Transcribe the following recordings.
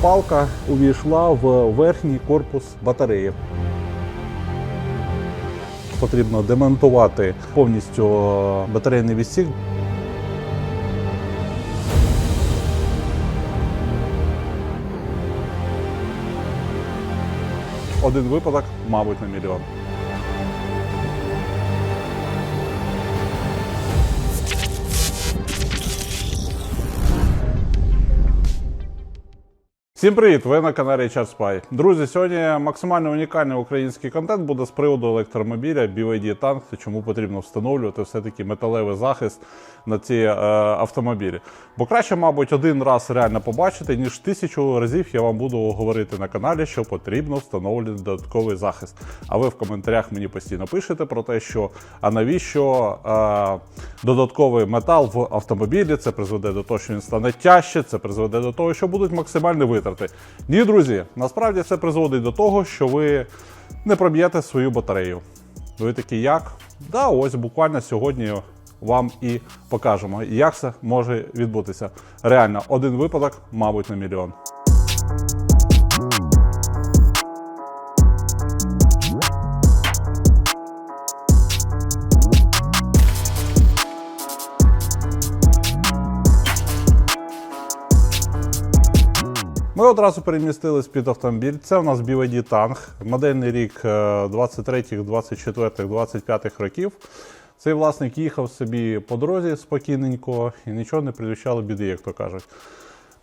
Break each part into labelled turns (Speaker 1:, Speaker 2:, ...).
Speaker 1: палка увійшла в верхній корпус батареї. Потрібно демонтувати повністю батарейний відсік. Один випадок, мабуть, на мільйон. Всім привіт! Ви на каналі Spy. Друзі, сьогодні максимально унікальний український контент буде з приводу електромобіля BYD Tank чому потрібно встановлювати все-таки металевий захист на ці е, автомобілі. Бо краще, мабуть, один раз реально побачити, ніж тисячу разів я вам буду говорити на каналі, що потрібно встановлювати додатковий захист. А ви в коментарях мені постійно пишете про те, що а навіщо е, додатковий метал в автомобілі, це призведе до того, що він стане тяжче, це призведе до того, що будуть максимальні витрати. Ні, друзі, насправді це призводить до того, що ви не проб'єте свою батарею. Ви такі як? Да, ось буквально сьогодні вам і покажемо, як це може відбутися. Реально, один випадок, мабуть, на мільйон. Ми одразу перемістились під автомобіль. Це у нас BYD Tank, модельний рік е, 23, 24, 25 років. Цей власник їхав собі по дорозі спокійненько і нічого не предвіщало біди, як то кажуть.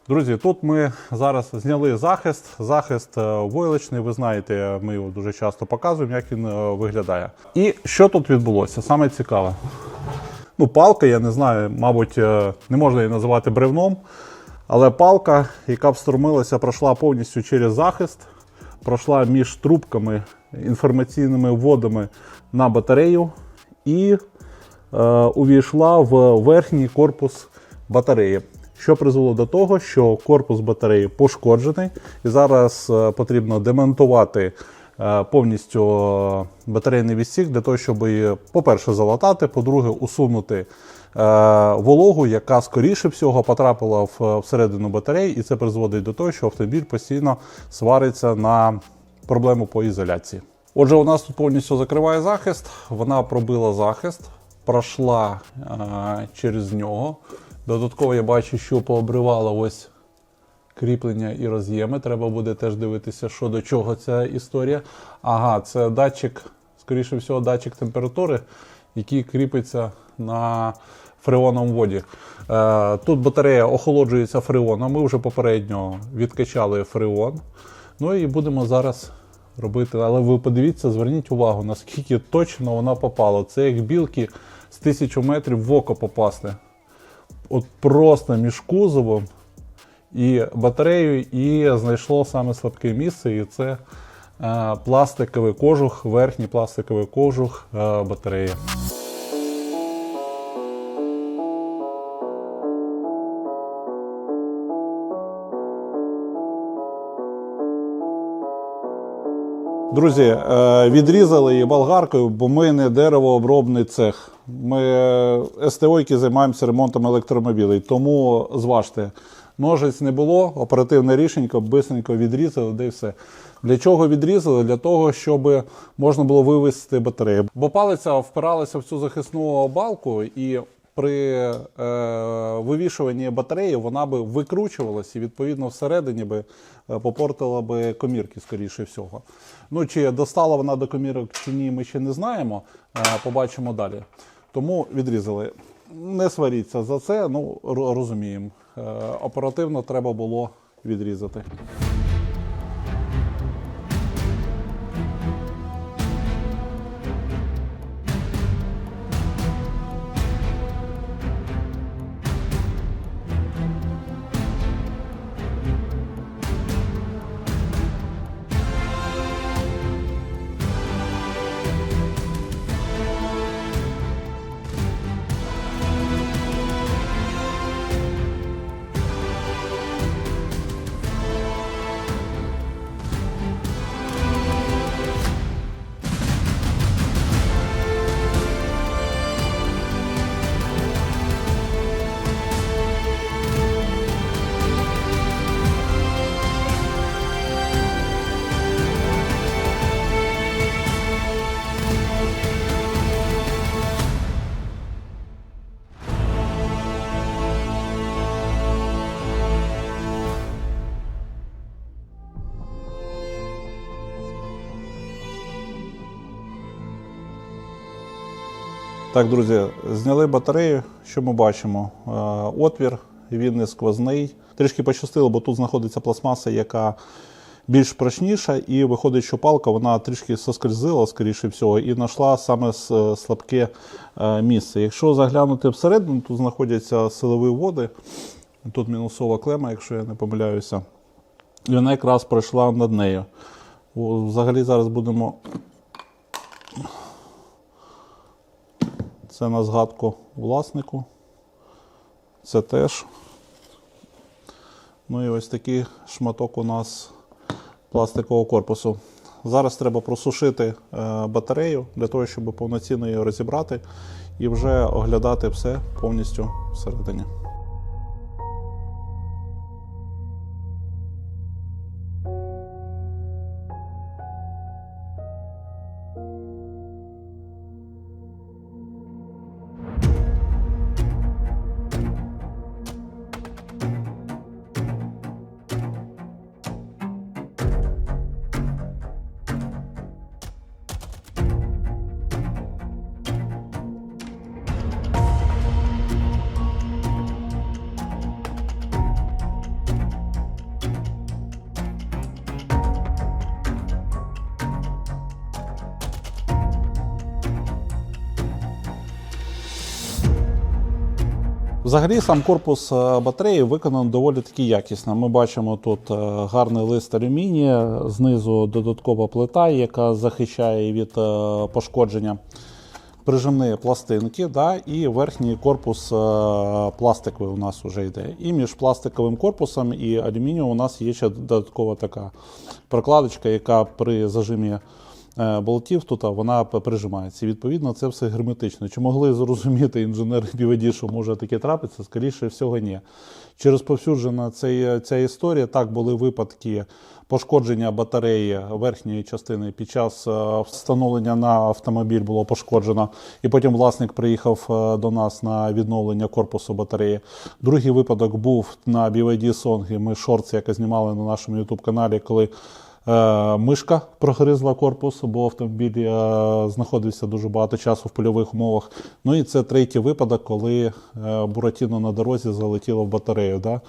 Speaker 1: Друзі, тут ми зараз зняли захист. Захист е, войлочний, ви знаєте, ми його дуже часто показуємо, як він е, виглядає. І що тут відбулося? Саме цікаве. Ну, палка, я не знаю, мабуть, е, не можна її називати бревном. Але палка, яка встромилася, пройшла повністю через захист, пройшла між трубками, інформаційними вводами на батарею і е, увійшла в верхній корпус батареї. Що призвело до того, що корпус батареї пошкоджений, і зараз е, потрібно демонтувати е, повністю е, батарейний відсік для того, щоб її, по-перше, залатати, по-друге, усунути вологу, яка скоріше всього потрапила в, всередину батареї, і це призводить до того, що автомобіль постійно свариться на проблему по ізоляції. Отже, у нас тут повністю закриває захист, вона пробила захист, пройшла е, через нього. Додатково я бачу, що пообривала ось кріплення і роз'єми. Треба буде теж дивитися, що до чого ця історія. Ага, це датчик, скоріше всього, датчик температури, який кріпиться на фреоновому воді. Е, тут батарея охолоджується фреоном. Ми вже попередньо відкачали фреон. Ну і будемо зараз робити. Але ви подивіться, зверніть увагу, наскільки точно вона попала. Це як білки з тисячу метрів в око попасти. От просто між кузовом і батареєю, і знайшло саме слабке місце, і це е, пластиковий кожух, верхній пластиковий кожух е, батареї. Друзі, е, відрізали її болгаркою, бо ми не деревообробний цех. Ми е, СТО-ки займаємося ремонтом електромобілей. Тому зважте, ножиць не було, оперативне рішення, бисенько відрізали, де й все. Для чого відрізали? Для того, щоб можна було вивести батарею. Бо палиця впиралася в цю захисну балку і. При е, вивішуванні батареї вона би викручувалася і відповідно всередині би е, попортила би комірки, скоріше всього. Ну чи достала вона до комірок чи ні, ми ще не знаємо. Е, побачимо далі. Тому відрізали. Не сваріться за це, ну розуміємо. Е, оперативно треба було відрізати. Так, друзі, зняли батарею. Що ми бачимо? Е, Отвір, він не сквозний. Трішки пощастило, бо тут знаходиться пластмаса, яка більш прочніша, і виходить, що палка вона трішки соскользила, скоріше всього, і знайшла саме слабке е, місце. Якщо заглянути всередину, тут знаходяться силові води. Тут мінусова клема, якщо я не помиляюся. І вона якраз пройшла над нею. Взагалі зараз будемо. Це на згадку власнику. Це теж. Ну і ось такий шматок у нас пластикового корпусу. Зараз треба просушити е, батарею для того, щоб повноцінно її розібрати і вже оглядати все повністю всередині. Взагалі, сам корпус е, батареї виконаний доволі таки якісно. Ми бачимо тут е, гарний лист алюмінія, знизу додаткова плита, яка захищає від е, пошкодження прижимні пластинки, да, і верхній корпус пластиковий у нас вже йде. І між пластиковим корпусом і алюмінієм у нас є ще додаткова така прокладочка, яка при зажимі болтів тут вона прижимається. Відповідно, це все герметично. Чи могли зрозуміти інженери BVD, що може таке трапитися? Скоріше всього, ні. Чи розповсюджена ця, ця історія? Так, були випадки пошкодження батареї верхньої частини під час е, встановлення на автомобіль було пошкоджено, і потім власник приїхав е, до нас на відновлення корпусу батареї. Другий випадок був на BYD Song. Ми шортс, яке знімали на нашому youtube каналі, коли Е, Мишка прогризла корпус, бо автомобіль е, знаходився дуже багато часу в польових умовах. Ну і це третій випадок, коли е, Буратіно на дорозі залетіло в батарею. Да?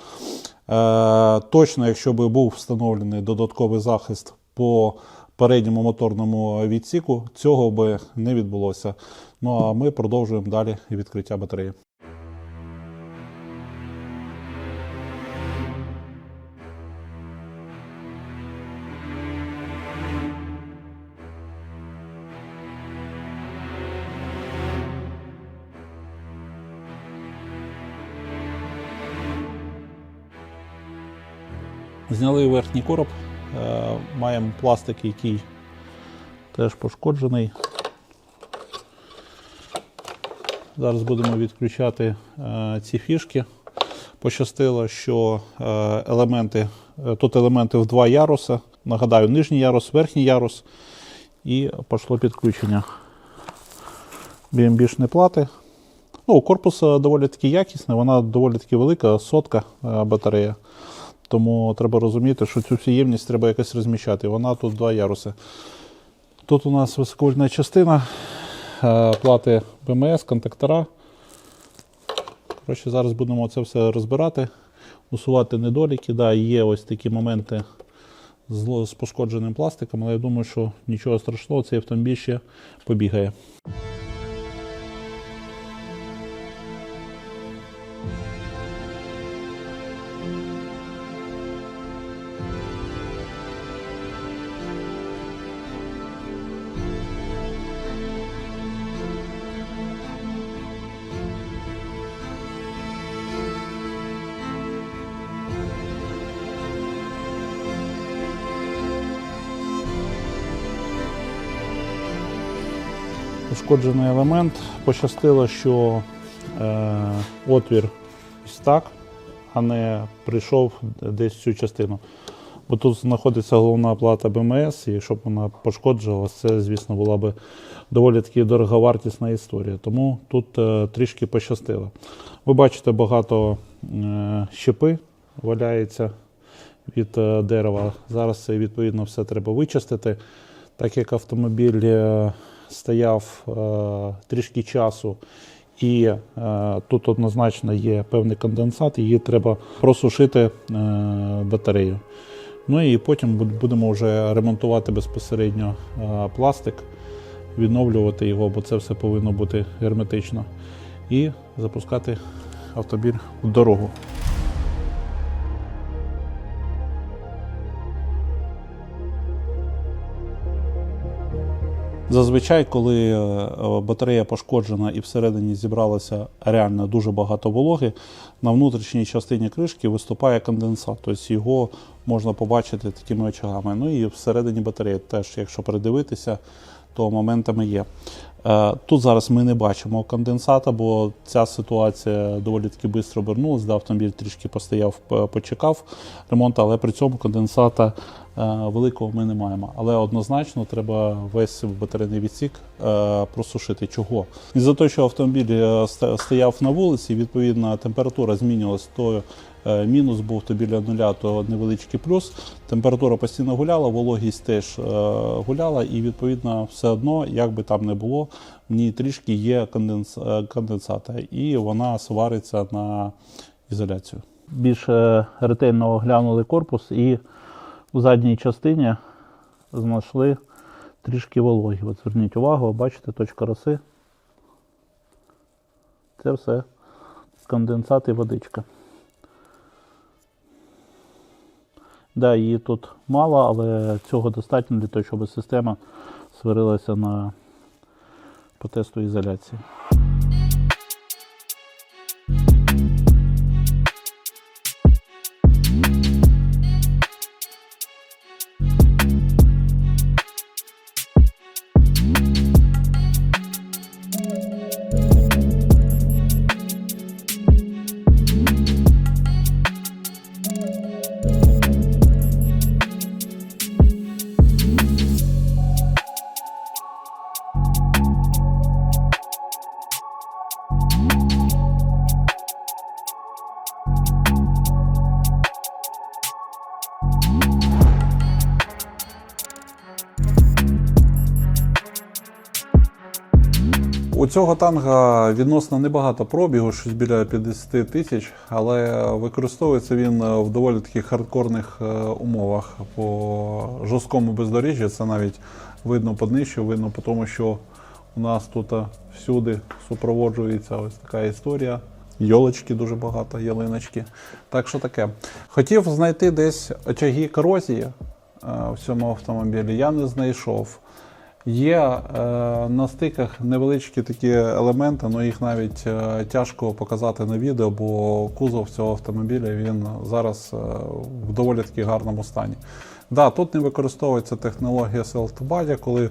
Speaker 1: Е, Точно, якщо би був встановлений додатковий захист по передньому моторному відсіку, цього би не відбулося. Ну а ми продовжуємо далі відкриття батареї. Зняли верхній короб, е, маємо пластик, який теж пошкоджений. Зараз будемо відключати е, ці фішки. Пощастило, що е, елементи, тут елементи в два яруси. Нагадаю, нижній ярус, верхній ярус. І пішло підключення BMB-шні плати. Ну, корпус доволі таки якісний, вона доволі таки велика, сотка батарея. Тому треба розуміти, що цю всю ємність треба якось розміщати. Вона тут два яруси. Тут у нас високовольтна частина, е, плати БМС, контактора. Коротше, зараз будемо це все розбирати, усувати недоліки. Да, є ось такі моменти з пошкодженим пластиком, але я думаю, що нічого страшного, цей автомобіль ще побігає. Пошкоджений елемент. Пощастило, що е, отвір так, а не прийшов десь в цю частину. Бо тут знаходиться головна плата БМС, і якщо б вона пошкоджувалася, це, звісно, була б доволі таки дороговартісна історія. Тому тут е, трішки пощастило. Ви бачите, багато е, щепи валяється від е, дерева. Зараз це відповідно все треба вичистити. Так як автомобіль е,
Speaker 2: стояв е, трішки часу, і е, тут однозначно є певний конденсат, її треба просушити е, батарею. Ну і потім будемо вже ремонтувати безпосередньо пластик, відновлювати його, бо це все повинно бути герметично, і запускати автомобіль в дорогу. Зазвичай, коли е, батарея пошкоджена і всередині зібралося реально дуже багато вологи, на внутрішній частині кришки виступає конденсат. Тобто його можна побачити такими очагами. Ну і всередині батареї теж, якщо придивитися, то моментами є. Е, Тут зараз ми не бачимо конденсата, бо ця ситуація доволі таки швидко обернулася. Да, автомобіль трішки постояв, почекав ремонт, але при цьому конденсата е, великого ми не маємо. Але однозначно треба весь батарейний відсік е, просушити. Чого? Із-за того, що автомобіль е, стояв на вулиці, відповідно температура змінювалась, то е, мінус був то біля нуля, то невеличкий плюс. Температура постійно гуляла, вологість теж е, гуляла, і відповідно все одно, як би там не було, в ній трішки є конденс, е, конденсата, і вона свариться на ізоляцію. Більше ретельно оглянули корпус і у задній частині знайшли трішки вологі. От зверніть увагу, бачите, точка роси. Це все конденсат і водичка. Да, її тут мало, але цього достатньо для того, щоб система сварилася на по тесту ізоляції.
Speaker 1: Цього танга відносно небагато пробігу, щось біля 50 тисяч, але використовується він в доволі таких хардкорних е, умовах. По жорсткому бездоріжжі це навіть видно по днищу, видно по тому, що у нас тут е, всюди супроводжується ось така історія. Йолочки дуже багато, ялиночки. Так що таке. Хотів знайти десь очаги корозії е, в цьому автомобілі. Я не знайшов. Є е, на стиках невеличкі такі елементи, але їх навіть е, тяжко показати на відео, бо кузов цього автомобіля він зараз е, в доволі таки гарному стані. Да, тут не використовується технологія Self-to-Body, коли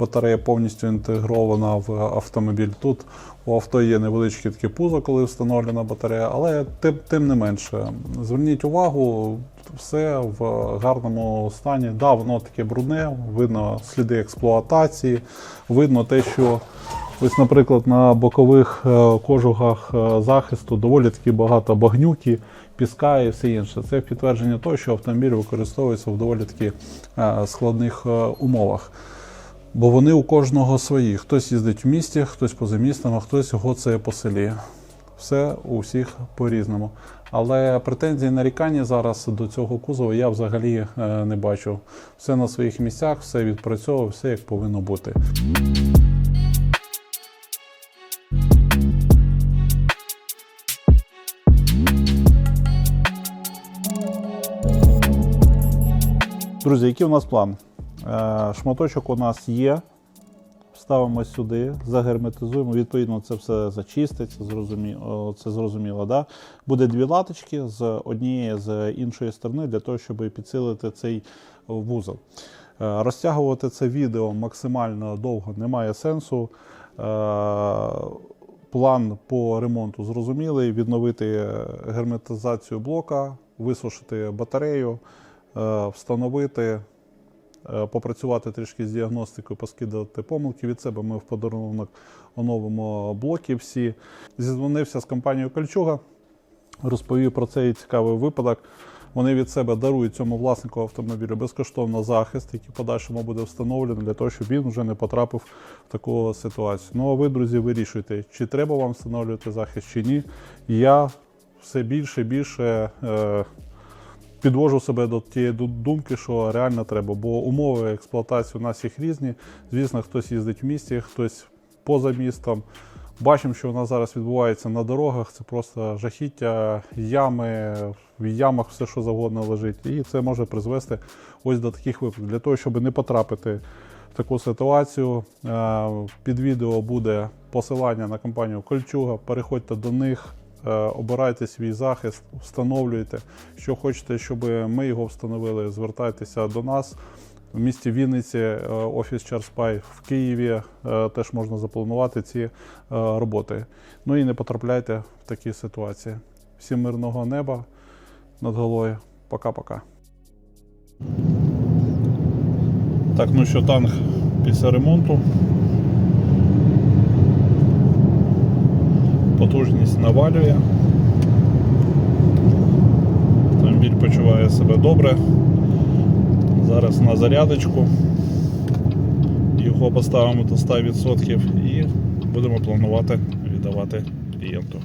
Speaker 1: батарея повністю інтегрована в автомобіль. Тут у авто є невеличкі такі пузо, коли встановлена батарея, але тим, тим не менше. Зверніть увагу, все в гарному стані. Да, воно таке брудне, видно сліди експлуатації, видно те, що ось, наприклад, на бокових е, кожугах е, захисту доволі таки багато багнюки, піска і все інше. Це підтвердження того, що автомобіль використовується в доволі таки е, складних е, умовах. Бо вони у кожного свої. Хтось їздить в місті, хтось поза містом, а хтось гоцає по селі. Все у всіх по-різному. Але претензій нарікання зараз до цього кузова я взагалі е, не бачу. Все на своїх місцях, все відпрацьовує, все як повинно бути.
Speaker 2: Друзі, який у нас план? Е, Шматочок у нас є. Ставимо сюди, загерметизуємо. Відповідно, це все зачиститься, зрозуміло, це зрозуміло. Да? Буде дві латочки з однієї з іншої сторони для того, щоб підсилити цей вузол. Е, Розтягувати це відео максимально довго немає сенсу. Е, План по ремонту зрозумілий: відновити герметизацію блока, висушити батарею, встановити, е, попрацювати трішки з діагностикою, поскидати помилки від себе. Ми в подарунок оновимо блоки всі. Зізвонився з компанією Кольчуга, розповів про цей цікавий випадок.
Speaker 1: Вони від себе дарують цьому власнику автомобіля безкоштовно захист, який в подальшому буде встановлений для того, щоб він вже не потрапив в таку ситуацію. Ну а ви, друзі, вирішуйте, чи треба вам встановлювати захист, чи ні. Я все більше і більше. Е, підвожу себе до тієї думки, що реально треба, бо умови експлуатації у нас їх різні. Звісно, хтось їздить в місті, хтось поза містом. Бачимо, що у нас зараз відбувається на дорогах. Це просто жахіття, ями, в ямах все, що завгодно лежить. І це може призвести ось до таких випадків. Для того, щоб не потрапити в таку ситуацію, е, під відео буде посилання на компанію Кольчуга. Переходьте до них, обирайте свій захист, встановлюйте. Що хочете, щоб ми його встановили, звертайтеся до нас. В місті Вінниці е, офіс Чарспай в Києві е, теж можна запланувати ці е, роботи. Ну і не потрапляйте в такі ситуації. Всім мирного неба над головою. Пока-пока. Так, ну що, танк після ремонту. Потужність навалює. Автомобіль почуває себе добре. Зараз на зарядочку. Його поставимо до 100% і будемо планувати віддавати клієнту.